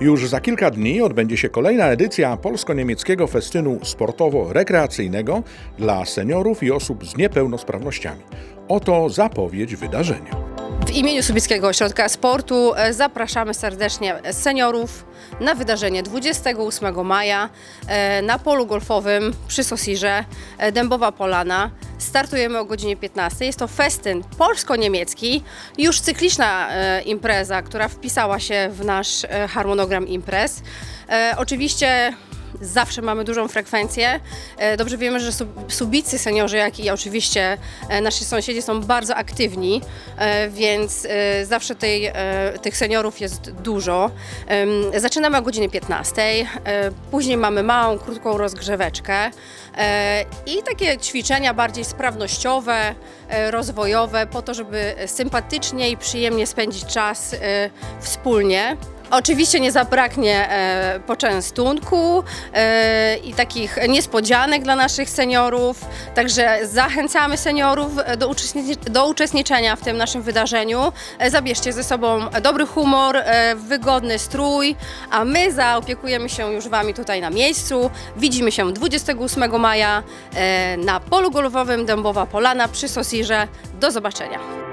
Już za kilka dni odbędzie się kolejna edycja polsko-niemieckiego festynu sportowo-rekreacyjnego dla seniorów i osób z niepełnosprawnościami. Oto zapowiedź wydarzenia. W imieniu Subickiego Ośrodka Sportu e, zapraszamy serdecznie seniorów na wydarzenie 28 maja e, na polu golfowym przy Sosirze e, Dębowa Polana. Startujemy o godzinie 15. Jest to festyn polsko-niemiecki, już cykliczna e, impreza, która wpisała się w nasz e, harmonogram imprez. E, Oczywiście Zawsze mamy dużą frekwencję. E, Dobrze wiemy, że sub- subicy seniorzy, jak i oczywiście e, nasi sąsiedzi są bardzo aktywni, e, więc zawsze tej, tych seniorów jest dużo. Zaczynamy o godzinie 15. e, Później mamy małą, krótką rozgrzeweczkę i takie ćwiczenia bardziej sprawnościowe, rozwojowe, po to, żeby sympatycznie i przyjemnie spędzić czas wspólnie. Oczywiście nie zabraknie e, poczęstunku e, i takich niespodzianek dla naszych seniorów, także zachęcamy seniorów do, uczestnic- do uczestniczenia w tym naszym wydarzeniu. E, zabierzcie ze sobą dobry humor, e, wygodny strój, a my zaopiekujemy się już Wami tutaj na miejscu. Widzimy się 28 maja e, na polu golfowym Dębowa Polana przy Sosirze. Do zobaczenia.